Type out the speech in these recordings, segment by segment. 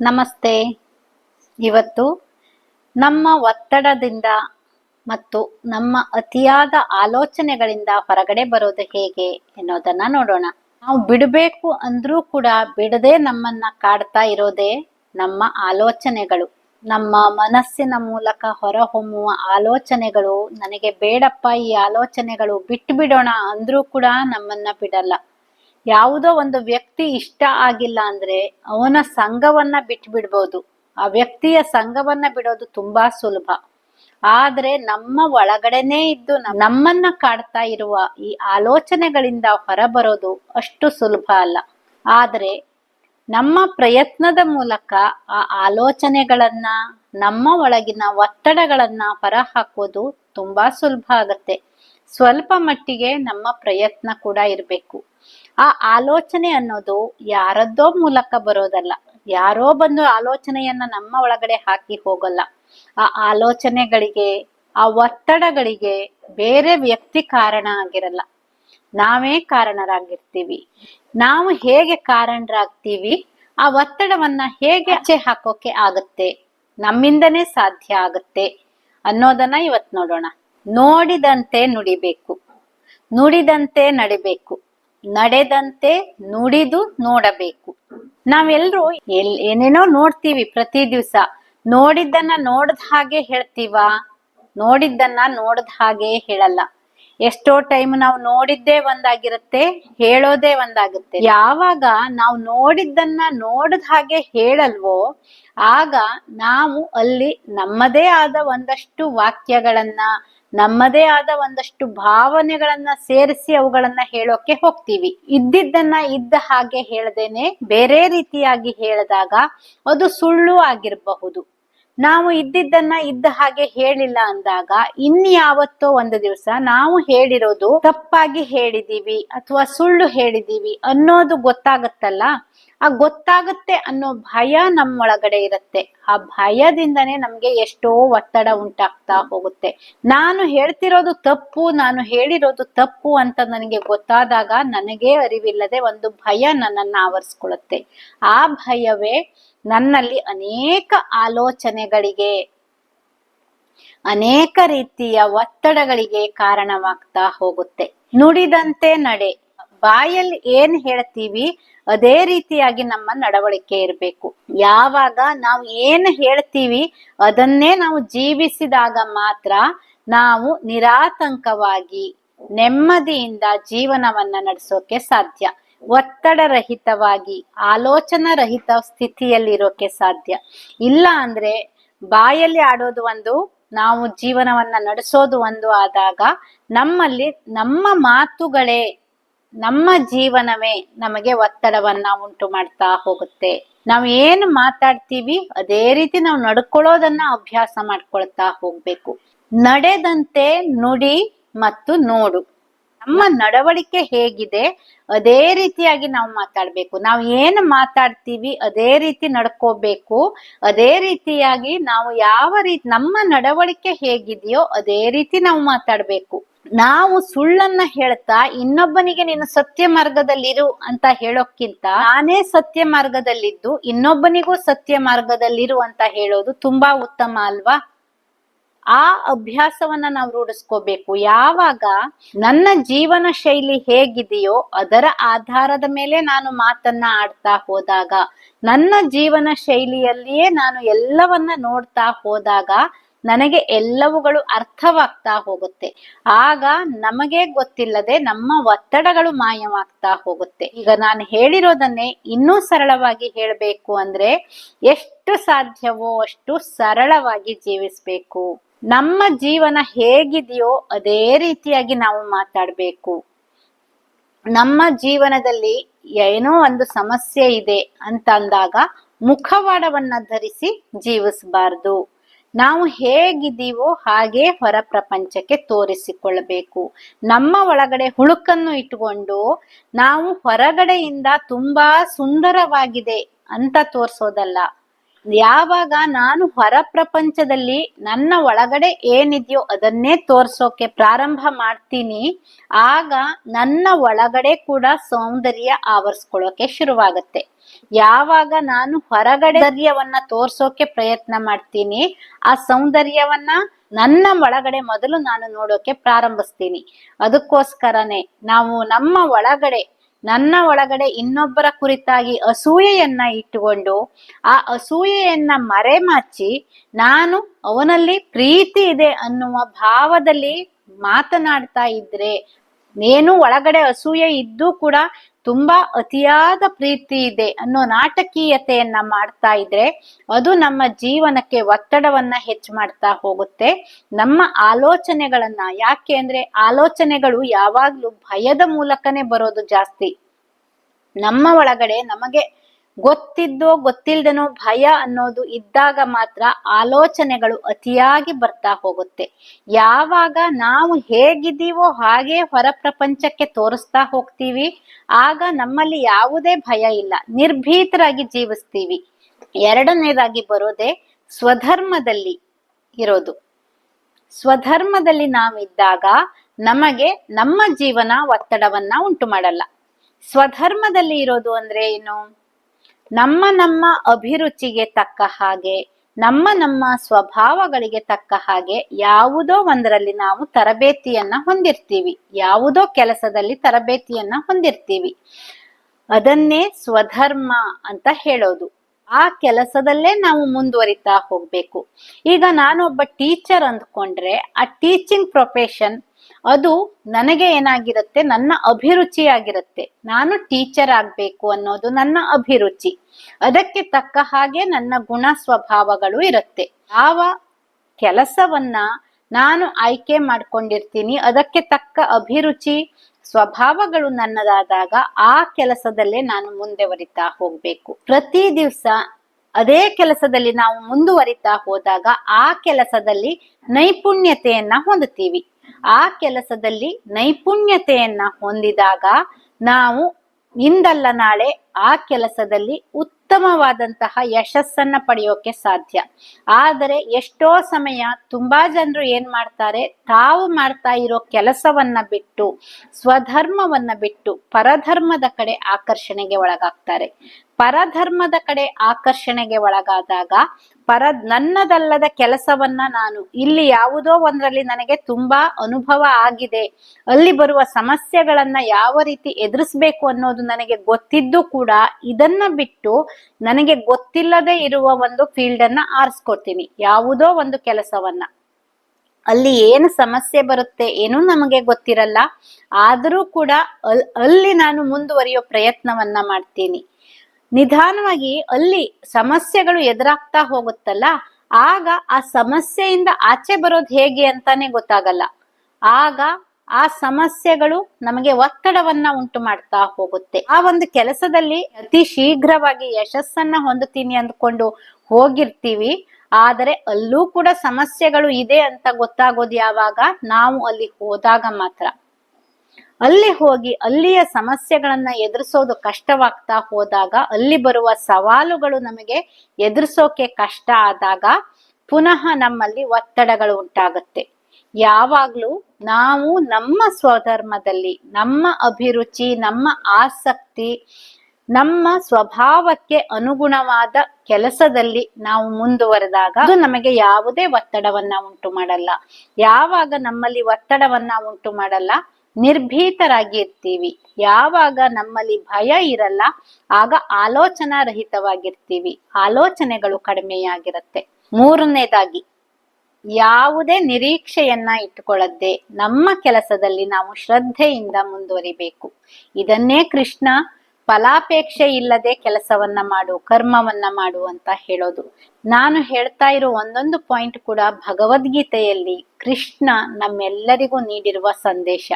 ನಮಸ್ತೆ. ಇವತ್ತು ನಮ್ಮ ಒತ್ತಡದಿಂದ ಮತ್ತು ನಮ್ಮ ಅತಿಯಾದ ಆಲೋಚನೆಗಳಿಂದ ಹೊರಗಡೆ ಬರೋದು ಹೇಗೆ ಎನ್ನುವುದನ್ನ ನೋಡೋಣ. ನಾವು ಬಿಡಬೇಕು ಅಂದ್ರೂ ಕೂಡ ಬಿಡದೆ ನಮ್ಮನ್ನ ಕಾಡ್ತಾ ಇರೋದೇ ನಮ್ಮ ಆಲೋಚನೆಗಳು. ನಮ್ಮ ಮನಸ್ಸಿನ ಮೂಲಕ ಹೊರಹೊಮ್ಮುವ ಆಲೋಚನೆಗಳು, ನನಗೆ ಬೇಡಪ್ಪ ಈ ಆಲೋಚನೆಗಳು ಬಿಟ್ಟು ಬಿಡೋಣ ಅಂದ್ರೂ ಕೂಡ ನಮ್ಮನ್ನ ಬಿಡಲ್ಲ. ಯಾವುದೋ ಒಂದು ವ್ಯಕ್ತಿ ಇಷ್ಟ ಆಗಿಲ್ಲ ಅಂದ್ರೆ ಅವನ ಸಂಘವನ್ನ ಬಿಟ್ಟು ಬಿಡ್ಬೋದು ಆ ವ್ಯಕ್ತಿಯ ಸಂಘವನ್ನ ಬಿಡೋದು ತುಂಬಾ ಸುಲಭ. ಆದ್ರೆ ನಮ್ಮ ಒಳಗಡೆನೆ ಇದ್ದು ನಮ್- ನಮ್ಮನ್ನ ಕಾಡ್ತಾ ಇರುವ ಈ ಆಲೋಚನೆಗಳಿಂದ ಹೊರಬರೋದು ಅಷ್ಟು ಸುಲಭ ಅಲ್ಲ. ಆದ್ರೆ ನಮ್ಮ ಪ್ರಯತ್ನದ ಮೂಲಕ ಆ ಆಲೋಚನೆಗಳನ್ನ, ನಮ್ಮ ಒಳಗಿನ ಒತ್ತಡಗಳನ್ನ ಹೊರ ಹಾಕೋದು ತುಂಬಾ ಸುಲಭ ಆಗತ್ತೆ. ಸ್ವಲ್ಪ ಮಟ್ಟಿಗೆ ನಮ್ಮ ಪ್ರಯತ್ನ ಕೂಡ ಇರಬೇಕು. ಆ ಆಲೋಚನೆ ಅನ್ನೋದು ಯಾರದ್ದೋ ಮೂಲಕ ಬರೋದಲ್ಲ. ಯಾರೋ ಬಂದು ಆಲೋಚನೆಯನ್ನ ನಮ್ಮ ಒಳಗಡೆ ಹಾಕಿ ಹೋಗಲ್ಲ. ಆ ಆಲೋಚನೆಗಳಿಗೆ, ಆ ಒತ್ತಡಗಳಿಗೆ ಬೇರೆ ವ್ಯಕ್ತಿ ಕಾರಣ ಆಗಿರಲ್ಲ. ನಾವೇ ಕಾರಣರಾಗಿರ್ತೀವಿ. ನಾವು ಹೇಗೆ ಕಾರಣರಾಗ್ತೀವಿ, ಆ ಒತ್ತಡವನ್ನ ಹೇಗೆ ಆಚೆ ಹಾಕೋಕೆ ಆಗುತ್ತೆ, ನಮ್ಮಿಂದನೇ ಸಾಧ್ಯ ಆಗುತ್ತೆ ಅನ್ನೋದನ್ನ ಇವತ್ ನೋಡೋಣ. ನೋಡಿದಂತೆ ನುಡಿಬೇಕು. ನುಡಿದಂತೆ ನಡಿಬೇಕು. ನಡೆದಂತೆ ನುಡಿದು ನೋಡಬೇಕು. ನಾವೆಲ್ಲರೂ ಎಲ್, ಏನೇನೋ ನೋಡ್ತೀವಿ ಪ್ರತಿ ದಿವಸ. ನೋಡಿದ್ದನ್ನ ನೋಡ್ದ ಹಾಗೆ ಹೇಳ್ತೀವ? ನೋಡಿದ್ದನ್ನ ನೋಡ್ದ ಹಾಗೆ ಹೇಳಲ್ಲ. ಎಷ್ಟೋ ಟೈಮ್ ನಾವು ನೋಡಿದ್ದೇ ಒಂದಾಗಿರುತ್ತೆ, ಹೇಳೋದೇ ಒಂದಾಗುತ್ತೆ. ಯಾವಾಗ ನಾವು ನೋಡಿದ್ದನ್ನ ನೋಡಿದ ಹಾಗೆ ಹೇಳಲ್ವೋ, ಆಗ ನಾವು ಅಲ್ಲಿ ನಮ್ಮದೇ ಆದ ಒಂದಷ್ಟು ವಾಕ್ಯಗಳನ್ನ ನಮ್ಮದೇ ಆದ ಒಂದಷ್ಟು ಭಾವನೆಗಳನ್ನ ಸೇರಿಸಿ ಅವುಗಳನ್ನ ಹೇಳೋಕೆ ಹೋಗ್ತೀವಿ. ಇದ್ದಿದ್ದನ್ನ ಇದ್ದ ಹಾಗೆ ಹೇಳದೇನೆ ಬೇರೆ ರೀತಿಯಾಗಿ ಹೇಳಿದಾಗ ಅದು ಸುಳ್ಳು ಆಗಿರಬಹುದು. ನಾವು ಇದ್ದಿದ್ದನ್ನ ಇದ್ದ ಹಾಗೆ ಹೇಳಿಲ್ಲ ಅಂದಾಗ ಇನ್ಯಾವತ್ತೋ ಒಂದು ದಿವಸ ನಾವು ಹೇಳಿರೋದು ತಪ್ಪಾಗಿ ಹೇಳಿದೀವಿ ಅಥವಾ ಸುಳ್ಳು ಹೇಳಿದೀವಿ ಅನ್ನೋದು ಗೊತ್ತಾಗತ್ತಲ್ಲ? ಆ ಗೊತ್ತಾಗುತ್ತೆ ಅನ್ನೋ ಭಯ ನಮ್ಮೊಳಗಡೆ ಇರುತ್ತೆ. ಆ ಭಯದಿಂದನೇ ನಮ್ಗೆ ಎಷ್ಟೋ ಒತ್ತಡ ಉಂಟಾಗ್ತಾ ಹೋಗುತ್ತೆ. ನಾನು ಹೇಳ್ತಿರೋದು ತಪ್ಪು, ನಾನು ಹೇಳಿರೋದು ತಪ್ಪು ಅಂತ ನನಗೆ ಗೊತ್ತಾದಾಗ ನನಗೆ ಅರಿವಿಲ್ಲದೆ ಒಂದು ಭಯ ನನ್ನನ್ನ ಆವರಿಸ್ಕೊಳ್ಳುತ್ತೆ. ಆ ಭಯವೇ ನನ್ನಲ್ಲಿ ಅನೇಕ ಆಲೋಚನೆಗಳಿಗೆ, ಅನೇಕ ರೀತಿಯ ಒತ್ತಡಗಳಿಗೆ ಕಾರಣವಾಗ್ತಾ ಹೋಗುತ್ತೆ. ನುಡಿದಂತೆ ನಡೆ. ಬಾಯಲ್ಲಿ ಏನ್ ಹೇಳ್ತೀವಿ, ಅದೇ ರೀತಿಯಾಗಿ ನಮ್ಮ ನಡವಳಿಕೆ ಇರಬೇಕು. ಯಾವಾಗ ನಾವು ಏನ್ ಹೇಳ್ತೀವಿ, ಅದನ್ನೇ ನಾವು ಜೀವಿಸಿದಾಗ ಮಾತ್ರ ನಾವು ನಿರಾತಂಕವಾಗಿ, ನೆಮ್ಮದಿಯಿಂದ ಜೀವನವನ್ನ ನಡೆಸೋಕೆ ಸಾಧ್ಯ. ಒತ್ತಡರಹಿತವಾಗಿ ಆಲೋಚನಾ ರಹಿತ ಸ್ಥಿತಿಯಲ್ಲಿರೋಕೆ ಸಾಧ್ಯ. ಇಲ್ಲ ಅಂದ್ರೆ ಬಾಯಲ್ಲಿ ಆಡೋದು ಒಂದು, ನಾವು ಜೀವನವನ್ನ ನಡೆಸೋದು ಒಂದು ಆದಾಗ ನಮ್ಮಲ್ಲಿ ನಮ್ಮ ಮಾತುಗಳೇ, ನಮ್ಮ ಜೀವನವೇ ನಮಗೆ ಒತ್ತಡವನ್ನ ಉಂಟು ಮಾಡ್ತಾ ಹೋಗುತ್ತೆ. ನಾವು ಏನು ಮಾತಾಡ್ತೀವಿ ಅದೇ ರೀತಿ ನಾವು ನಡ್ಕೊಳ್ಳೋದನ್ನ ಅಭ್ಯಾಸ ಮಾಡ್ಕೊಳ್ತಾ ಹೋಗ್ಬೇಕು. ನಡೆದಂತೆ ನುಡಿ ಮತ್ತು ನೋಡು. ನಮ್ಮ ನಡವಳಿಕೆ ಹೇಗಿದೆ, ಅದೇ ರೀತಿಯಾಗಿ ನಾವು ಮಾತಾಡ್ಬೇಕು. ನಾವು ಏನು ಮಾತಾಡ್ತೀವಿ, ಅದೇ ರೀತಿ ನಡ್ಕೋಬೇಕು, ಅದೇ ರೀತಿಯಾಗಿ ನಾವು ಯಾವ ರೀತಿ, ನಮ್ಮ ನಡವಳಿಕೆ ಹೇಗಿದೆಯೋ ಅದೇ ರೀತಿ ನಾವು ಮಾತಾಡ್ಬೇಕು. ನಾವು ಸುಳ್ಳನ್ನ ಹೇಳ್ತಾ, ಇನ್ನೊಬ್ಬನಿಗೆ ನೀನು ಸತ್ಯ ಮಾರ್ಗದಲ್ಲಿರು ಅಂತ ಹೇಳೋಕ್ಕಿಂತ, ನಾನೇ ಸತ್ಯ ಮಾರ್ಗದಲ್ಲಿದ್ದು, ಇನ್ನೊಬ್ಬನಿಗೂ ಸತ್ಯ ಮಾರ್ಗದಲ್ಲಿರು ಅಂತ ಹೇಳೋದು ತುಂಬಾ ಉತ್ತಮ ಅಲ್ವಾ? ಆ ಅಭ್ಯಾಸವನ್ನ ನಾವು ರೂಢಿಸ್ಕೋಬೇಕು. ಯಾವಾಗ ನನ್ನ ಜೀವನ ಶೈಲಿ ಹೇಗಿದೆಯೋ ಅದರ ಆಧಾರದ ಮೇಲೆ ನಾನು ಮಾತನ್ನ ಆಡ್ತಾ ಹೋದಾಗ, ನನ್ನ ಜೀವನ ಶೈಲಿಯಲ್ಲಿಯೇ ನಾನು ಎಲ್ಲವನ್ನ ನೋಡ್ತಾ ಹೋದಾಗ ನನಗೆ ಎಲ್ಲವುಗಳು ಅರ್ಥವಾಗ್ತಾ ಹೋಗುತ್ತೆ. ಆಗ ನಮಗೆ ಗೊತ್ತಿಲ್ಲದೆ ನಮ್ಮ ಒತ್ತಡಗಳು ಮಾಯವಾಗ್ತಾ ಹೋಗುತ್ತೆ. ಈಗ ನಾನು ಹೇಳಿರೋದನ್ನೇ ಇನ್ನೂ ಸರಳವಾಗಿ ಹೇಳಬೇಕು ಅಂದ್ರೆ, ಎಷ್ಟು ಸಾಧ್ಯವೋ ಅಷ್ಟು ಸರಳವಾಗಿ ಜೀವಿಸ್ಬೇಕು. ನಮ್ಮ ಜೀವನ ಹೇಗಿದೆಯೋ ಅದೇ ರೀತಿಯಾಗಿ ನಾವು ಮಾತಾಡಬೇಕು. ನಮ್ಮ ಜೀವನದಲ್ಲಿ ಏನೋ ಒಂದು ಸಮಸ್ಯೆ ಇದೆ ಅಂತ ಅಂದಾಗ ಮುಖವಾಡವನ್ನ ಧರಿಸಿ ಜೀವಿಸಬಾರ್ದು. ನಾವು ಹೇಗಿದ್ದೀವೋ ಹಾಗೆ ಹೊರ ಪ್ರಪಂಚಕ್ಕೆ ತೋರಿಸಿಕೊಳ್ಳಬೇಕು. ನಮ್ಮ ಒಳಗಡೆ ಹುಳುಕನ್ನು ಇಟ್ಟುಕೊಂಡು ನಾವು ಹೊರಗಡೆಯಿಂದ ತುಂಬಾ ಸುಂದರವಾಗಿದೆ ಅಂತ ತೋರ್ಸೋದಲ್ಲ. ಯಾವಾಗ ನಾನು ಹೊರ ಪ್ರಪಂಚದಲ್ಲಿ ನನ್ನ ಒಳಗಡೆ ಏನಿದೆಯೋ ಅದನ್ನೇ ತೋರ್ಸೋಕೆ ಪ್ರಾರಂಭ ಮಾಡ್ತೀನಿ, ಆಗ ನನ್ನ ಒಳಗಡೆ ಕೂಡ ಸೌಂದರ್ಯ ಆವರಿಸ್ಕೊಳ್ಳೋಕೆ ಶುರುವಾಗತ್ತೆ. ಯಾವಾಗ ನಾನು ಹೊರಗಡೆ ಸೌಂದರ್ಯವನ್ನ ತೋರ್ಸೋಕೆ ಪ್ರಯತ್ನ ಮಾಡ್ತೀನಿ, ಆ ಸೌಂದರ್ಯವನ್ನ ನನ್ನ ಒಳಗಡೆ ಮೊದಲು ನಾನು ನೋಡೋಕೆ ಪ್ರಾರಂಭಿಸ್ತೀನಿ. ಅದಕ್ಕೋಸ್ಕರನೇ ನಾವು ನಮ್ಮ ಒಳಗಡೆ ನನ್ನ ಒಳಗಡೆ ಇನ್ನೊಬ್ಬರ ಕುರಿತಾಗಿ ಅಸೂಯೆಯನ್ನ ಇಟ್ಟುಕೊಂಡು ಆ ಅಸೂಯೆಯನ್ನ ಮರೆಮಾಚಿ ನಾನು ಅವನಲ್ಲಿ ಪ್ರೀತಿ ಇದೆ ಅನ್ನುವ ಭಾವದಲ್ಲಿ ಮಾತನಾಡ್ತಾ ಇದ್ರೆ ಏನು ಒಳಗಡೆ ಅಸೂಯೆ ಇದ್ದು ಕೂಡ ತುಂಬಾ ಅತಿಯಾದ ಪ್ರೀತಿ ಇದೆ ಅನ್ನೋ ನಾಟಕೀಯತೆಯನ್ನ ಮಾಡ್ತಾ ಇದ್ರೆ ಅದು ನಮ್ಮ ಜೀವನಕ್ಕೆ ಒತ್ತಡವನ್ನ ಹೆಚ್ಚು ಮಾಡ್ತಾ ಹೋಗುತ್ತೆ. ನಮ್ಮ ಆಲೋಚನೆಗಳನ್ನ, ಯಾಕೆ ಅಂದ್ರೆ ಆಲೋಚನೆಗಳು ಯಾವಾಗ್ಲೂ ಭಯದ ಮೂಲಕನೇ ಬರೋದು ಜಾಸ್ತಿ. ನಮ್ಮ ಒಳಗಡೆ ನಮಗೆ ಗೊತ್ತಿದ್ದೋ ಗೊತ್ತಿಲ್ದನೋ ಭಯ ಅನ್ನೋದು ಇದ್ದಾಗ ಮಾತ್ರ ಆಲೋಚನೆಗಳು ಅತಿಯಾಗಿ ಬರ್ತಾ ಹೋಗುತ್ತೆ. ಯಾವಾಗ ನಾವು ಹೇಗಿದ್ದೀವೋ ಹಾಗೆ ಹೊರ ಪ್ರಪಂಚಕ್ಕೆ ತೋರಿಸ್ತಾ ಹೋಗ್ತೀವಿ. ಆಗ ನಮ್ಮಲ್ಲಿ ಯಾವುದೇ ಭಯ ಇಲ್ಲ. ನಿರ್ಭೀತರಾಗಿ ಜೀವಿಸ್ತೀವಿ. ಎರಡನೇದಾಗಿ ಬರೋದೇ ಸ್ವಧರ್ಮದಲ್ಲಿ ಇರೋದು. ಸ್ವಧರ್ಮದಲ್ಲಿ ನಾವಿದ್ದಾಗ ನಮಗೆ ನಮ್ಮ ಜೀವನ ಒತ್ತಡವನ್ನ ಉಂಟು ಮಾಡಲ್ಲ ಸ್ವಧರ್ಮದಲ್ಲಿ ಇರೋದು ಅಂದ್ರೆ ಏನು? ನಮ್ಮ ನಮ್ಮ ಅಭಿರುಚಿಗೆ ತಕ್ಕ ಹಾಗೆ, ನಮ್ಮ ನಮ್ಮ ಸ್ವಭಾವಗಳಿಗೆ ತಕ್ಕ ಹಾಗೆ ಯಾವುದೋ ಒಂದರಲ್ಲಿ ನಾವು ತರಬೇತಿಯನ್ನ ಹೊಂದಿರ್ತೀವಿ. ಯಾವುದೋ ಕೆಲಸದಲ್ಲಿ ತರಬೇತಿಯನ್ನ ಹೊಂದಿರ್ತೀವಿ. ಅದನ್ನೇ ಸ್ವಧರ್ಮ ಅಂತ ಹೇಳೋದು. ಆ ಕೆಲಸದಲ್ಲೇ ನಾವು ಮುಂದುವರಿತಾ ಹೋಗ್ಬೇಕು. ಈಗ ನಾನೊಬ್ಬ ಟೀಚರ್ ಅಂದ್ಕೊಂಡ್ರೆ ಆ ಟೀಚಿಂಗ್ ಪ್ರೊಫೆಷನ್ ಅದು ನನಗೆ ಏನಾಗಿರುತ್ತೆ, ನನ್ನ ಅಭಿರುಚಿ ಆಗಿರುತ್ತೆ ನಾನು ಟೀಚರ್ ಆಗ್ಬೇಕು ಅನ್ನೋದು ನನ್ನ ಅಭಿರುಚಿ. ಅದಕ್ಕೆ ತಕ್ಕ ಹಾಗೆ ನನ್ನ ಗುಣ ಸ್ವಭಾವಗಳು ಇರುತ್ತೆ. ಯಾವ ಕೆಲಸವನ್ನ ನಾನು ಆಯ್ಕೆ ಮಾಡ್ಕೊಂಡಿರ್ತೀನಿ, ಅದಕ್ಕೆ ತಕ್ಕ ಅಭಿರುಚಿ ಸ್ವಭಾವಗಳು ನನ್ನದಾದಾಗ ಆ ಕೆಲಸದಲ್ಲೇ ನಾನು ಮುಂದುವರಿತಾ ಹೋಗ್ಬೇಕು. ಪ್ರತಿ ದಿವಸ ಅದೇ ಕೆಲಸದಲ್ಲಿ ನಾವು ಮುಂದುವರಿತಾ ಹೋದಾಗ ಆ ಕೆಲಸದಲ್ಲಿ ನೈಪುಣ್ಯತೆಯನ್ನ ಹೊಂದುತ್ತೀವಿ. ಆ ಕೆಲಸದಲ್ಲಿ ನೈಪುಣ್ಯತೆಯನ್ನ ಹೊಂದಿದಾಗ ನಾವು ಇಂದಲ್ಲ ನಾಳೆ ಆ ಕೆಲಸದಲ್ಲಿ ಉತ್ತಮವಾದಂತಹ ಯಶಸ್ಸನ್ನ ಪಡೆಯೋಕೆ ಸಾಧ್ಯ. ಆದರೆ ಎಷ್ಟೋ ಸಮಯ ತುಂಬಾ ಜನರು ಏನ್ ಮಾಡ್ತಾರೆ, ತಾವು ಮಾಡ್ತಾ ಇರೋ ಕೆಲಸವನ್ನ ಬಿಟ್ಟು, ಸ್ವಧರ್ಮವನ್ನ ಬಿಟ್ಟು ಪರಧರ್ಮದ ಕಡೆ ಆಕರ್ಷಣೆಗೆ ಒಳಗಾಗ್ತಾರೆ. ಪರಧರ್ಮದ ಕಡೆ ಆಕರ್ಷಣೆಗೆ ಒಳಗಾದಾಗ ಪರ ನನ್ನದಲ್ಲದ ಕೆಲಸವನ್ನ ನಾನು ಇಲ್ಲಿ ಯಾವುದೋ ಒಂದರಲ್ಲಿ ನನಗೆ ತುಂಬಾ ಅನುಭವ ಆಗಿದೆ. ಅಲ್ಲಿ ಬರುವ ಸಮಸ್ಯೆಗಳನ್ನ ಯಾವ ರೀತಿ ಎದುರಿಸ್ಬೇಕು ಅನ್ನೋದು ನನಗೆ ಗೊತ್ತಿದ್ದು ಕೂಡ ಇದನ್ನ ಬಿಟ್ಟು ನನಗೆ ಗೊತ್ತಿಲ್ಲದೆ ಇರುವ ಒಂದು ಫೀಲ್ಡ್ ಅನ್ನ ಆರಿಸ್ಕೊಡ್ತೀನಿ. ಯಾವುದೋ ಒಂದು ಕೆಲಸವನ್ನ. ಅಲ್ಲಿ ಏನು ಸಮಸ್ಯೆ ಬರುತ್ತೆ ಏನೂ ನಮಗೆ ಗೊತ್ತಿರಲ್ಲ. ಆದರೂ ಕೂಡ ಅಲ್, ಅಲ್ಲಿ ನಾನು ಮುಂದುವರಿಯೋ ಪ್ರಯತ್ನವನ್ನ ಮಾಡ್ತೀನಿ. ನಿಧಾನವಾಗಿ ಅಲ್ಲಿ ಸಮಸ್ಯೆಗಳು ಎದುರಾಗ್ತಾ ಹೋಗುತ್ತಲ್ಲ, ಆಗ ಆ ಸಮಸ್ಯೆಯಿಂದ ಆಚೆ ಬರೋದು ಹೇಗೆ ಅಂತಾನೆ ಗೊತ್ತಾಗಲ್ಲ. ಆಗ ಆ ಸಮಸ್ಯೆಗಳು ನಮಗೆ ಒತ್ತಡವನ್ನ ಉಂಟು ಮಾಡ್ತಾ ಹೋಗುತ್ತೆ. ಆ ಒಂದು ಕೆಲಸದಲ್ಲಿ ಅತಿ ಶೀಘ್ರವಾಗಿ ಯಶಸ್ಸನ್ನ ಹೊಂದುತ್ತೀನಿ ಅಂದ್ಕೊಂಡು ಹೋಗಿರ್ತೀವಿ. ಆದರೆ ಅಲ್ಲೂ ಕೂಡ ಸಮಸ್ಯೆಗಳು ಇದೆ ಅಂತ ಗೊತ್ತಾಗೋದು ಯಾವಾಗ? ನಾವು ಅಲ್ಲಿ ಹೋದಾಗ ಮಾತ್ರ. ಅಲ್ಲಿ ಹೋಗಿ ಅಲ್ಲಿಯ ಸಮಸ್ಯೆಗಳನ್ನ ಎದುರಿಸೋದು ಕಷ್ಟವಾಗ್ತಾ ಹೋದಾಗ, ಅಲ್ಲಿ ಬರುವ ಸವಾಲುಗಳು ನಮಗೆ ಎದುರಿಸೋಕೆ ಕಷ್ಟ ಆದಾಗ ಪುನಃ ನಮ್ಮಲ್ಲಿ ಒತ್ತಡಗಳು ಉಂಟಾಗುತ್ತೆ. ಯಾವಾಗ್ಲೂ ನಾವು ನಮ್ಮ ಸ್ವಧರ್ಮದಲ್ಲಿ, ನಮ್ಮ ಅಭಿರುಚಿ, ನಮ್ಮ ಆಸಕ್ತಿ, ನಮ್ಮ ಸ್ವಭಾವಕ್ಕೆ ಅನುಗುಣವಾದ ಕೆಲಸದಲ್ಲಿ ನಾವು ಮುಂದುವರೆದಾಗ ಅದು ನಮಗೆ ಯಾವುದೇ ಒತ್ತಡವನ್ನ ಉಂಟು ಮಾಡಲ್ಲ. ಯಾವಾಗ ನಮ್ಮಲ್ಲಿ ಒತ್ತಡವನ್ನ ಉಂಟು ಮಾಡಲ್ಲ ನಿರ್ಭೀತರಾಗಿ ಇರ್ತೀವಿ ಯಾವಾಗ ನಮ್ಮಲ್ಲಿ ಭಯ ಇರಲ್ಲ, ಆಗ ಆಲೋಚನಾ ರಹಿತವಾಗಿರ್ತೀವಿ. ಆಲೋಚನೆಗಳು ಕಡಿಮೆಯಾಗಿರುತ್ತೆ. ಮೂರನೇದಾಗಿ, ಯಾವುದೇ ನಿರೀಕ್ಷೆಯನ್ನ ಇಟ್ಟುಕೊಳ್ಳದೆ ನಮ್ಮ ಕೆಲಸದಲ್ಲಿ ನಾವು ಶ್ರದ್ಧೆಯಿಂದ ಮುಂದುವರಿಬೇಕು. ಇದನ್ನೇ ಕೃಷ್ಣ ಫಲಾಪೇಕ್ಷೆ ಇಲ್ಲದೆ ಕೆಲಸವನ್ನ ಮಾಡು, ಕರ್ಮವನ್ನ ಮಾಡು ಅಂತ ಹೇಳೋದು. ನಾನು ಹೇಳ್ತಾ ಇರೋ ಒಂದೊಂದು ಪಾಯಿಂಟ್ ಕೂಡ ಭಗವದ್ಗೀತೆಯಲ್ಲಿ ಕೃಷ್ಣ ನಮ್ಮೆಲ್ಲರಿಗೂ ನೀಡಿರುವ ಸಂದೇಶ.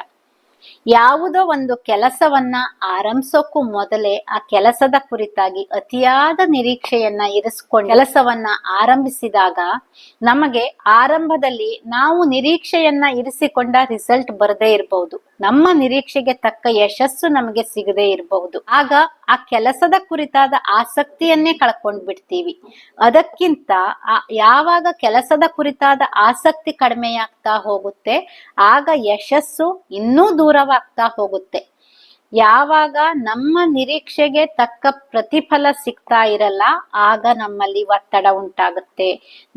ಯಾವುದೋ ಒಂದು ಕೆಲಸವನ್ನ ಆರಂಭಿಸೋಕ್ಕೂ ಮೊದಲೇ ಆ ಕೆಲಸದ ಕುರಿತಾಗಿ ಅತಿಯಾದ ನಿರೀಕ್ಷೆಯನ್ನ ಇರಿಸಿಕೊಂಡು ಕೆಲಸವನ್ನ ಆರಂಭಿಸಿದಾಗ ನಮಗೆ ಆರಂಭದಲ್ಲಿ ನಾವು ನಿರೀಕ್ಷೆಯನ್ನ ಇರಿಸಿಕೊಂಡ ರಿಸಲ್ಟ್ ಬರದೇ ಇರಬಹುದು ನಮ್ಮ ನಿರೀಕ್ಷೆಗೆ ತಕ್ಕ ಯಶಸ್ಸು ನಮಗೆ ಸಿಗದೆ ಇರಬಹುದು. ಆಗ ಆ ಕೆಲಸದ ಕುರಿತಾದ ಆಸಕ್ತಿಯನ್ನೇ ಕಳ್ಕೊಂಡ್ ಬಿಡ್ತೀವಿ. ಅದಕ್ಕಿಂತ ಯಾವಾಗ ಕೆಲಸದ ಕುರಿತಾದ ಆಸಕ್ತಿ ಕಡಿಮೆಯಾಗ್ತಾ ಹೋಗುತ್ತೆ, ಆಗ ಯಶಸ್ಸು ಇನ್ನೂ ದೂರವಾಗ್ತಾ ಹೋಗುತ್ತೆ. ಯಾವಾಗ ನಮ್ಮ ನಿರೀಕ್ಷೆಗೆ ತಕ್ಕ ಪ್ರತಿಫಲ ಸಿಗ್ತಾ ಇರಲ್ಲ, ಆಗ ನಮ್ಮಲ್ಲಿ ಒತ್ತಡ ಉಂಟಾಗುತ್ತೆ.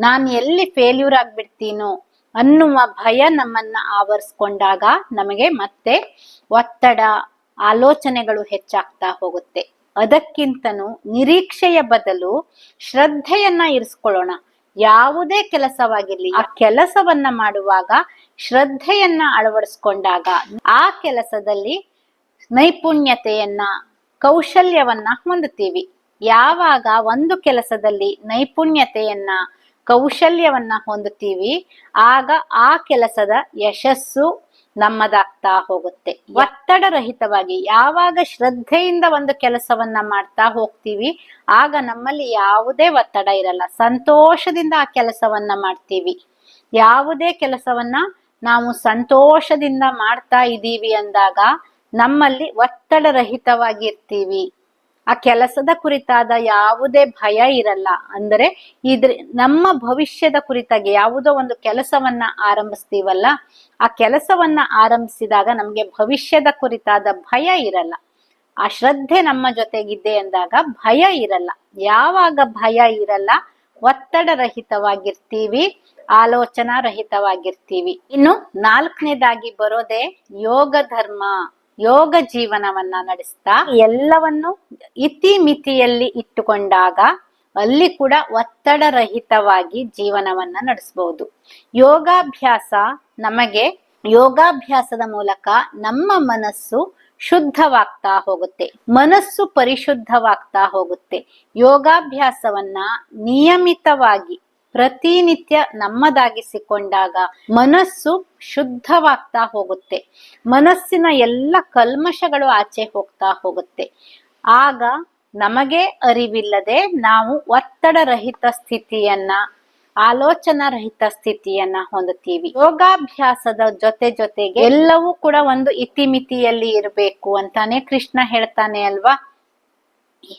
ನಾನು ಎಲ್ಲಿ ಫೇಲ್ಯೂರ್ ಆಗ್ಬಿಡ್ತೀನೋ ಅನ್ನುವ ಭಯ ನಮ್ಮನ್ನ ಆವರಿಸ್ಕೊಂಡಾಗ ನಮಗೆ ಮತ್ತೆ ಒತ್ತಡ, ಆಲೋಚನೆಗಳು ಹೆಚ್ಚಾಗ್ತಾ ಹೋಗುತ್ತೆ. ಅದಕ್ಕಿಂತನೂ ನಿರೀಕ್ಷೆಯ ಬದಲು ಶ್ರದ್ಧೆಯನ್ನ ಇರಿಸ್ಕೊಳ್ಳೋಣ. ಯಾವುದೇ ಕೆಲಸವಾಗಿರ್ಲಿ, ಆ ಕೆಲಸವನ್ನ ಮಾಡುವಾಗ ಶ್ರದ್ಧೆಯನ್ನ ಅಳವಡಿಸ್ಕೊಂಡಾಗ ಆ ಕೆಲಸದಲ್ಲಿ ನೈಪುಣ್ಯತೆಯನ್ನ, ಕೌಶಲ್ಯವನ್ನ ಹೊಂದುತ್ತೀವಿ. ಯಾವಾಗ ಒಂದು ಕೆಲಸದಲ್ಲಿ ನೈಪುಣ್ಯತೆಯನ್ನ ಕೌಶಲ್ಯವನ್ನ ಹೊಂದುತ್ತೀವಿ ಆಗ ಆ ಕೆಲಸದ ಯಶಸ್ಸು ನಮ್ಮದಾಗ್ತಾ ಹೋಗುತ್ತೆ. ಒತ್ತಡ ರಹಿತವಾಗಿ ಯಾವಾಗ ಶ್ರದ್ಧೆಯಿಂದ ಒಂದು ಕೆಲಸವನ್ನ ಮಾಡ್ತಾ ಹೋಗ್ತೀವಿ ಆಗ ನಮ್ಮಲ್ಲಿ ಯಾವುದೇ ಒತ್ತಡ ಇರಲ್ಲ. ಸಂತೋಷದಿಂದ ಆ ಕೆಲಸವನ್ನ ಮಾಡ್ತೀವಿ. ಯಾವುದೇ ಕೆಲಸವನ್ನ ನಾವು ಸಂತೋಷದಿಂದ ಮಾಡ್ತಾ ಇದ್ದೀವಿ ಅಂದಾಗ ನಮ್ಮಲ್ಲಿ ಒತ್ತಡ ರಹಿತವಾಗಿರ್ತೀವಿ. ಆ ಕೆಲಸದ ಕುರಿತಾದ ಯಾವುದೇ ಭಯ ಇರಲ್ಲ. ಅಂದರೆ ಇದ್ರ ನಮ್ಮ ಭವಿಷ್ಯದ ಕುರಿತಾಗಿ ಯಾವುದೋ ಒಂದು ಕೆಲಸವನ್ನ ಆರಂಭಿಸ್ತೀವಲ್ಲ, ಆ ಕೆಲಸವನ್ನ ಆರಂಭಿಸಿದಾಗ ನಮ್ಗೆ ಭವಿಷ್ಯದ ಕುರಿತಾದ ಭಯ ಇರಲ್ಲ. ಆ ಶ್ರದ್ಧೆ ನಮ್ಮ ಜೊತೆಗಿದ್ದೆ ಅಂದಾಗ ಭಯ ಇರಲ್ಲ. ಯಾವಾಗ ಭಯ ಇರಲ್ಲ, ಒತ್ತಡ ರಹಿತವಾಗಿರ್ತೀವಿ, ಆಲೋಚನಾ ರಹಿತವಾಗಿರ್ತೀವಿ. ಇನ್ನು ನಾಲ್ಕನೇದಾಗಿ ಬರೋದೇ ಯೋಗ ಧರ್ಮ. ಯೋಗ ಜೀವನವನ್ನ ನಡೆಸ್ತಾ ಎಲ್ಲವನ್ನು ಇತಿಮಿತಿಯಲ್ಲಿ ಇಟ್ಟುಕೊಂಡಾಗ ಅಲ್ಲಿ ಕೂಡ ಒತ್ತಡ ರಹಿತವಾಗಿ ಜೀವನವನ್ನ ನಡೆಸಬಹುದು ಯೋಗಾಭ್ಯಾಸ ನಮಗೆ ಯೋಗಾಭ್ಯಾಸದ ಮೂಲಕ ನಮ್ಮ ಮನಸ್ಸು ಶುದ್ಧವಾಗ್ತಾ ಹೋಗುತ್ತೆ. ಮನಸ್ಸು ಪರಿಶುದ್ಧವಾಗ್ತಾ ಹೋಗುತ್ತೆ. ಯೋಗಾಭ್ಯಾಸವನ್ನ ನಿಯಮಿತವಾಗಿ ಪ್ರತಿನಿತ್ಯ ನಮ್ಮದಾಗಿಸಿಕೊಂಡಾಗ ಮನಸ್ಸು ಶುದ್ಧವಾಗ್ತಾ ಹೋಗುತ್ತೆ. ಮನಸ್ಸಿನ ಎಲ್ಲ ಕಲ್ಮಶಗಳು ಆಚೆ ಹೋಗ್ತಾ ಹೋಗುತ್ತೆ. ಆಗ ನಮಗೆ ಅರಿವಿಲ್ಲದೆ ನಾವು ಒತ್ತಡ ರಹಿತ ಸ್ಥಿತಿಯನ್ನ, ಆಲೋಚನಾ ರಹಿತ ಸ್ಥಿತಿಯನ್ನ ಹೊಂದುತ್ತೀವಿ. ಯೋಗಾಭ್ಯಾಸದ ಜೊತೆ ಜೊತೆಗೆ ಎಲ್ಲವೂ ಕೂಡ ಒಂದು ಇತಿಮಿತಿಯಲ್ಲಿ ಇರಬೇಕು ಅಂತಾನೆ ಕೃಷ್ಣ ಹೇಳ್ತಾನೆ ಅಲ್ವಾ?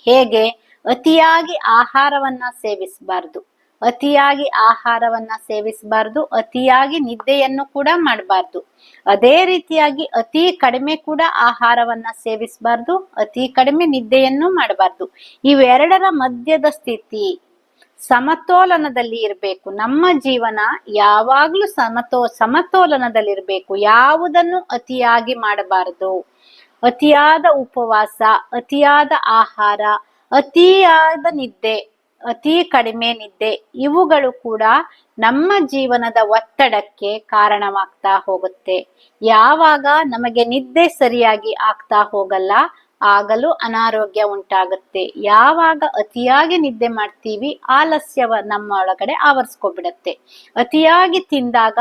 ಹೇಗೆ? ಅತಿಯಾಗಿ ಆಹಾರವನ್ನ ಸೇವಿಸಬಾರ್ದು. ಅತಿಯಾಗಿ ಆಹಾರವನ್ನ ಸೇವಿಸಬಾರ್ದು, ಅತಿಯಾಗಿ ನಿದ್ದೆಯನ್ನು ಕೂಡ ಮಾಡಬಾರ್ದು. ಅದೇ ರೀತಿಯಾಗಿ ಅತಿ ಕಡಿಮೆ ಕೂಡ ಆಹಾರವನ್ನ ಸೇವಿಸಬಾರ್ದು, ಅತಿ ಕಡಿಮೆ ನಿದ್ದೆಯನ್ನು ಮಾಡಬಾರ್ದು. ಇವೆರಡರ ಮಧ್ಯದ ಸ್ಥಿತಿ ಸಮತೋಲನದಲ್ಲಿ ಇರಬೇಕು. ನಮ್ಮ ಜೀವನ ಯಾವಾಗ್ಲೂ ಸಮತೋ, ಸಮತೋಲನದಲ್ಲಿರ್ಬೇಕು. ಯಾವುದನ್ನು ಅತಿಯಾಗಿ ಮಾಡಬಾರದು. ಅತಿಯಾದ ಉಪವಾಸ, ಅತಿಯಾದ ಆಹಾರ, ಅತಿಯಾದ ನಿದ್ದೆ. ಅತಿ ಕಡಿಮೆ ನಿದ್ದೆ. ಇವುಗಳು ಕೂಡ ನಮ್ಮ ಜೀವನದ ಒತ್ತಡಕ್ಕೆ ಕಾರಣವಾಗ್ತಾ ಹೋಗುತ್ತೆ. ಯಾವಾಗ ನಮಗೆ ನಿದ್ದೆ ಸರಿಯಾಗಿ ಆಗ್ತಾ ಹೋಗಲ್ಲ, ಆಗಲೂ ಅನಾರೋಗ್ಯ ಉಂಟಾಗುತ್ತೆ. ಯಾವಾಗ ಅತಿಯಾಗಿ ನಿದ್ದೆ ಮಾಡ್ತೀವಿ, ಆಲಸ್ಯವ ನಮ್ಮ ಒಳಗಡೆ ಆವರಿಸ್ಕೊಬಿಡತ್ತೆ ಅತಿಯಾಗಿ ತಿಂದಾಗ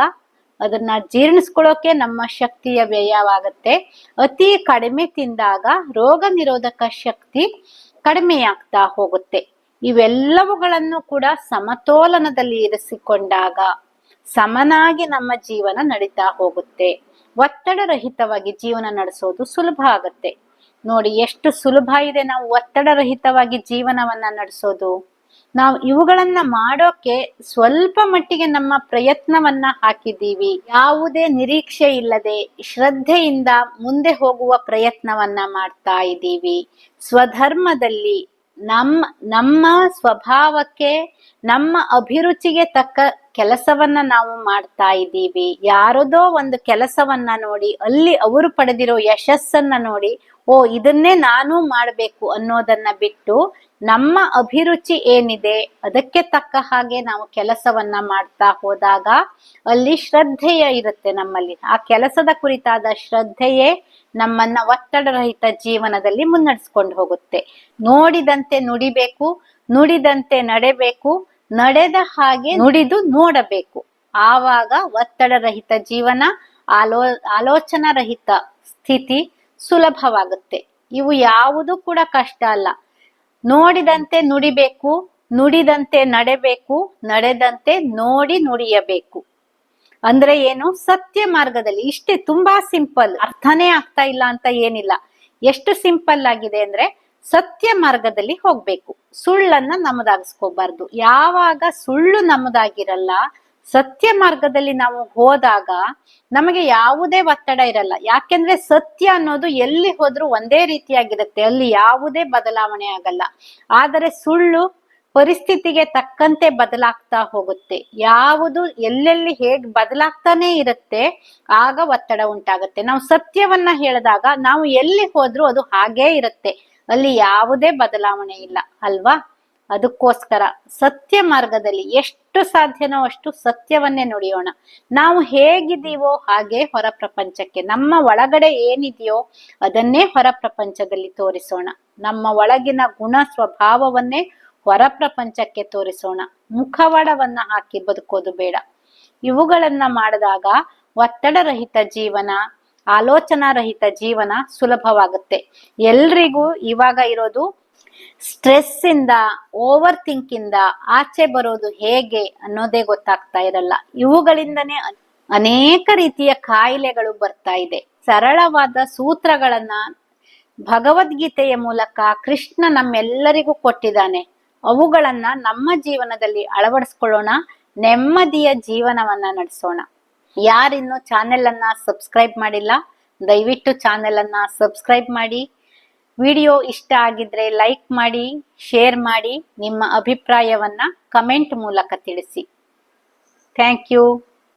ಅದನ್ನ ಜೀರ್ಣಿಸ್ಕೊಳ್ಳೋಕೆ ನಮ್ಮ ಶಕ್ತಿಯ ವ್ಯಯವಾಗುತ್ತೆ. ಅತಿ ಕಡಿಮೆ ತಿಂದಾಗ ರೋಗ ನಿರೋಧಕ ಶಕ್ತಿ ಕಡಿಮೆಯಾಗ್ತಾ ಹೋಗುತ್ತೆ. ಇವೆಲ್ಲವುಗಳನ್ನು ಕೂಡ ಸಮತೋಲನದಲ್ಲಿ ಇರಿಸಿಕೊಂಡಾಗ ಸಮನಾಗಿ ನಮ್ಮ ಜೀವನ ನಡೀತಾ ಹೋಗುತ್ತೆ. ಒತ್ತಡ ರಹಿತವಾಗಿ ಜೀವನ ನಡೆಸೋದು ಸುಲಭ ಆಗುತ್ತೆ. ನೋಡಿ, ಎಷ್ಟು ಸುಲಭ ಇದೆ ನಾವು ಒತ್ತಡ ರಹಿತವಾಗಿ ಜೀವನವನ್ನ ನಡೆಸೋದು. ನಾವು ಇವುಗಳನ್ನ ಮಾಡೋಕೆ ಸ್ವಲ್ಪ ಮಟ್ಟಿಗೆ ನಮ್ಮ ಪ್ರಯತ್ನವನ್ನ ಹಾಕಿದ್ದೀವಿ. ಯಾವುದೇ ನಿರೀಕ್ಷೆ ಇಲ್ಲದೆ, ಶ್ರದ್ಧೆಯಿಂದ ಮುಂದೆ ಹೋಗುವ ಪ್ರಯತ್ನವನ್ನ ಮಾಡ್ತಾ ಇದ್ದೀವಿ. ಸ್ವಧರ್ಮದಲ್ಲಿ ನಮ್ಮ ನಮ್ಮ ಸ್ವಭಾವಕ್ಕೆ, ನಮ್ಮ ಅಭಿರುಚಿಗೆ ತಕ್ಕ ಕೆಲಸವನ್ನ ನಾವು ಮಾಡ್ತಾ ಇದ್ದೀವಿ. ಯಾರದೋ ಒಂದು ಕೆಲಸವನ್ನ ನೋಡಿ, ಅಲ್ಲಿ ಅವರು ಪಡೆದಿರೋ ಯಶಸ್ಸನ್ನ ನೋಡಿ, ಓ, ಇದನ್ನೇ ನಾನು ಮಾಡಬೇಕು ಅನ್ನೋದನ್ನ ಬಿಟ್ಟು ನಮ್ಮ ಅಭಿರುಚಿ ಏನಿದೆ, ಅದಕ್ಕೆ ತಕ್ಕ ಹಾಗೆ ನಾವು ಕೆಲಸವನ್ನ ಮಾಡ್ತಾ ಹೋದಾಗ ಅಲ್ಲಿ ಶ್ರದ್ಧೆಯ ಇರುತ್ತೆ ನಮ್ಮಲ್ಲಿ. ಆ ಕೆಲಸದ ಕುರಿತಾದ ಶ್ರದ್ಧೆಯೇ ನಮ್ಮನ್ನ ಒತ್ತಡರಹಿತ ಜೀವನದಲ್ಲಿ ಮುನ್ನಡೆಸ್ಕೊಂಡು ಹೋಗುತ್ತೆ. ನೋಡಿದಂತೆ ನುಡಿಬೇಕು, ನುಡಿದಂತೆ ನಡೆಬೇಕು, ನಡೆದ ಹಾಗೆ ನುಡಿದು ನೋಡಬೇಕು. ಆವಾಗ ಒತ್ತಡರಹಿತ ಜೀವನ, ಆಲೋ, ಆಲೋಚನಾ ರಹಿತ ಸ್ಥಿತಿ ಸುಲಭವಾಗುತ್ತೆ. ಇವು ಯಾವುದು ಕೂಡ ಕಷ್ಟ ಅಲ್ಲ. ನೋಡಿದಂತೆ ನುಡಿಬೇಕು, ನುಡಿದಂತೆ ನಡೆಬೇಕು, ನಡೆದಂತೆ ನೋಡಿ ನುಡಿಯಬೇಕು. ಅಂದ್ರೆ ಏನು? ಸತ್ಯ ಮಾರ್ಗದಲ್ಲಿ. ಇಷ್ಟೇ ತುಂಬಾ ಸಿಂಪಲ್. ಅರ್ಥನೇ ಆಗ್ತಾ ಇಲ್ಲ ಅಂತ ಏನಿಲ್ಲ. ಎಷ್ಟು ಸಿಂಪಲ್ ಆಗಿದೆ ಅಂದ್ರೆ ಸತ್ಯ ಮಾರ್ಗದಲ್ಲಿ ಹೋಗ್ಬೇಕು. ಸುಳ್ಳನ್ನ ನಮ್ಮದಾಗಿಸ್ಕೋಬಾರ್ದು. ಯಾವಾಗ ಸುಳ್ಳು ನಮ್ಮದಾಗಿರಲ್ಲ ಸತ್ಯ ಮಾರ್ಗದಲ್ಲಿ ನಾವು ಹೋದಾಗ ನಮಗೆ ಯಾವುದೇ ಒತ್ತಡ ಇರಲ್ಲ. ಯಾಕೆಂದ್ರೆ ಸತ್ಯ ಅನ್ನೋದು ಎಲ್ಲಿ ಹೋದ್ರೂ ಒಂದೇ ರೀತಿಯಾಗಿರುತ್ತೆ. ಅಲ್ಲಿ ಯಾವುದೇ ಬದಲಾವಣೆ ಆಗಲ್ಲ. ಆದರೆ ಸುಳ್ಳು ಪರಿಸ್ಥಿತಿಗೆ ತಕ್ಕಂತೆ ಬದಲಾಗ್ತಾ ಹೋಗುತ್ತೆ. ಯಾವುದು ಎಲ್ಲೆಲ್ಲಿ ಹೇಗ್ ಬದಲಾಗ್ತಾನೆ ಇರುತ್ತೆ, ಆಗ ಒತ್ತಡ ಉಂಟಾಗುತ್ತೆ. ನಾವು ಸತ್ಯವನ್ನ ಹೇಳಿದಾಗ ನಾವು ಎಲ್ಲಿ ಹೋದ್ರೂ ಅದು ಹಾಗೇ ಇರುತ್ತೆ. ಅಲ್ಲಿ ಯಾವುದೇ ಬದಲಾವಣೆ ಇಲ್ಲ. ಅಲ್ವಾ? ಅದಕ್ಕೋಸ್ಕರ ಸತ್ಯ ಮಾರ್ಗದಲ್ಲಿ ಎಷ್ಟು ಸಾಧ್ಯನೋ ಅಷ್ಟು ಸತ್ಯವನ್ನೇ ನುಡಿಯೋಣ. ನಾವು ಹೇಗಿದ್ದೀವೋ ಹಾಗೆ ಹೊರ ಪ್ರಪಂಚಕ್ಕೆ, ನಮ್ಮ ಒಳಗಡೆ ಏನಿದೆಯೋ ಅದನ್ನೇ ಹೊರ ಪ್ರಪಂಚದಲ್ಲಿ ತೋರಿಸೋಣ. ನಮ್ಮ ಒಳಗಿನ ಗುಣ ಸ್ವಭಾವವನ್ನೇ ಹೊರ ಪ್ರಪಂಚಕ್ಕೆ ತೋರಿಸೋಣ. ಮುಖವಾಡವನ್ನ ಹಾಕಿ ಬದುಕೋದು ಬೇಡ. ಇವುಗಳನ್ನ ಮಾಡಿದಾಗ ಒತ್ತಡರಹಿತ ಜೀವನ, ಆಲೋಚನಾ ರಹಿತ ಜೀವನ ಸುಲಭವಾಗುತ್ತೆ. ಎಲ್ರಿಗೂ ಇವಾಗ ಇರೋದು ಸ್ಟ್ರೆಸ್ ಇಂದ ಓವರ್ ಥಿಂಕ್ ಇಂದ ಆಚೆ ಬರೋದು ಹೇಗೆ ಅನ್ನೋದೇ ಗೊತ್ತಾಗ್ತಾ ಇರಲ್ಲ. ಇವುಗಳಿಂದನೇ ಅನೇಕ ರೀತಿಯ ಕಾಯಿಲೆಗಳು ಬರ್ತಾ ಇದೆ. ಸರಳವಾದ ಸೂತ್ರಗಳನ್ನ ಭಗವದ್ಗೀತೆಯ ಮೂಲಕ ಕೃಷ್ಣ ನಮ್ಮೆಲ್ಲರಿಗೂ ಕೊಟ್ಟಿದ್ದಾನೆ. ಅವುಗಳನ್ನ ನಮ್ಮ ಜೀವನದಲ್ಲಿ ಅಳವಡಿಸ್ಕೊಳ್ಳೋಣ, ನೆಮ್ಮದಿಯ ಜೀವನವನ್ನ ನಡೆಸೋಣ. ಯಾರಿನ್ನೂ ಚಾನೆಲ್ ಅನ್ನ ಸಬ್ಸ್ಕ್ರೈಬ್ ಮಾಡಿಲ್ಲ, ದಯವಿಟ್ಟು ಚಾನೆಲ್ ಅನ್ನ ಸಬ್ಸ್ಕ್ರೈಬ್ ಮಾಡಿ. ವಿಡಿಯೋ ಇಷ್ಟ ಆಗಿದ್ರೆ ಲೈಕ್ ಮಾಡಿ ಶೇರ್ ಮಾಡಿ ನಿಮ್ಮ ಅಭಿಪ್ರಾಯವನ್ನ ಕಮೆಂಟ್ ಮೂಲಕ ತಿಳಿಸಿ. Thank you.